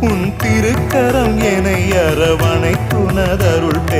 உன் திருக்கரம் என அரவணைக்குனதருள்